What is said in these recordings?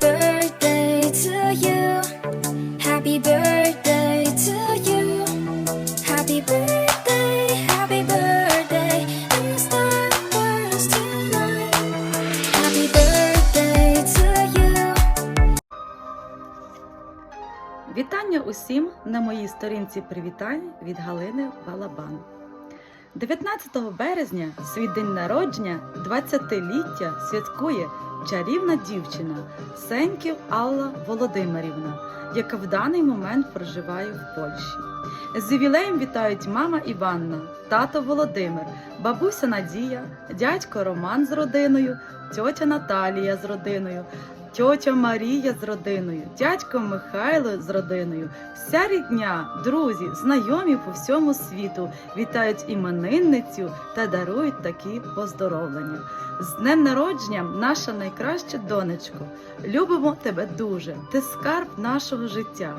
Birthday to you. Happy birthday to you. Happy birthday, happy birthday. And the stars tonight. Happy birthday to you. Вітання усім на моїй сторінці привітань від Галини Балабан. 19 березня, свій день народження, 20-ліття святкує чарівна дівчина Сеньків Алла Володимирівна, яка в даний момент проживає в Польщі. З ювілеєм вітають мама Іванна, тато Володимир, бабуся Надія, дядько Роман з родиною, тьотя Наталія з родиною, тьотя Марія з родиною, дядько Михайло з родиною, вся рідня, друзі, знайомі по всьому світу вітають іменинницю та дарують такі поздоровлення. З днем народження, наша найкраща донечко. Любимо тебе дуже. Ти скарб нашого життя.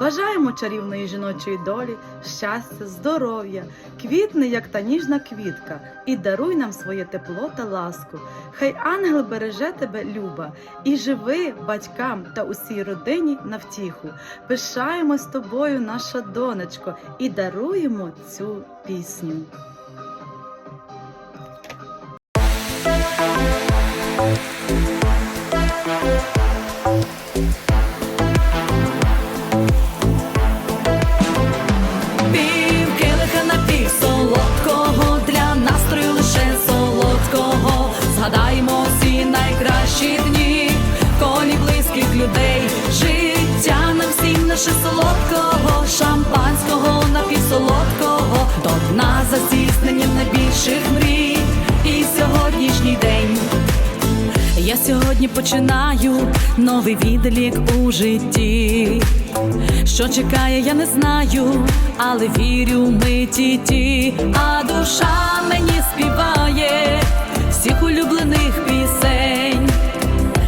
Бажаємо чарівної жіночої долі, щастя, здоров'я, квітни, як та ніжна квітка, і даруй нам своє тепло та ласку. Хай ангел береже тебе, люба, і живи батькам та усій родині на втіху. Пишаємось тобою, наша донечко, і даруємо цю пісню. Пів сьогодні починаю новий відлік у житті. Що чекає, я не знаю, але вірю в миті ті, а душа мені співає всіх улюблених пісень.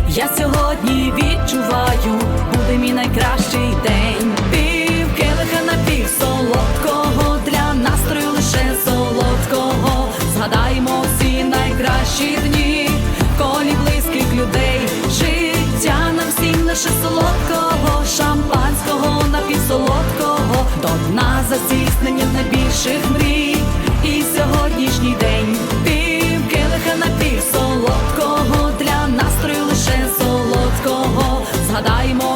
Я сьогодні відчуваю, буде мій найкращий день. Пів келиха напів солодкого для настрою лише солодкого. Згадаймо всі найкращі дні, колі людей. Життя нам всім лише солодкого, шампанського напівсолодкого, до дна за здійсненням найбільших мрій. І сьогоднішній день пів келиха напівсолодкого, для настрою лише солодкого. Згадаймо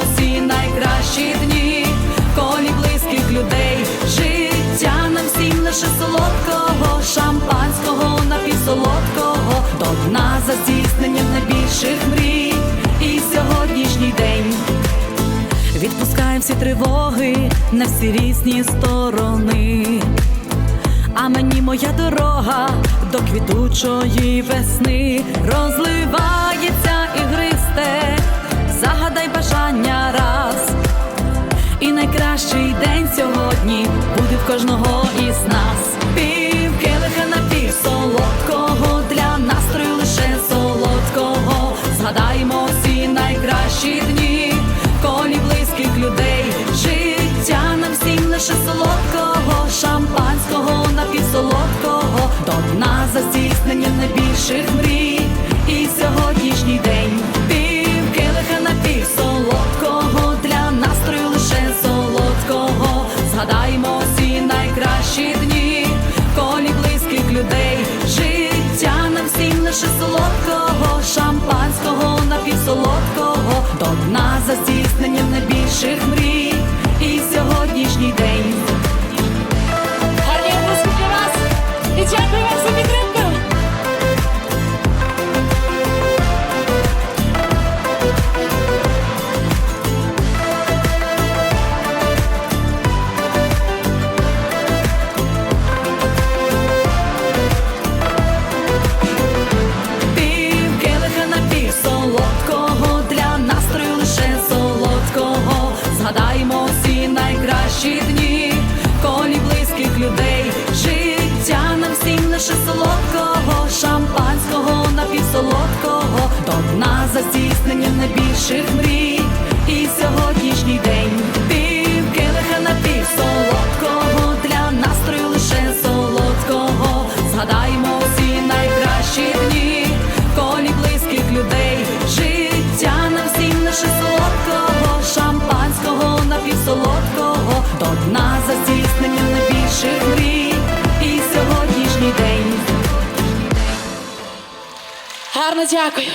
до за найбільших мрій. І сьогоднішній день. Відпускаємо всі тривоги на всі різні сторони. А мені моя дорога до квітучої весни розливається ігристе, загадай бажання раз. І найкращий день сьогодні буде в кожного шампанського найкращі дні, колі близьких людей. Життя нам всім лише солодкого, шампанського напівсолодкого, до нас за здійснення найбільших мрій. Гарно дякую.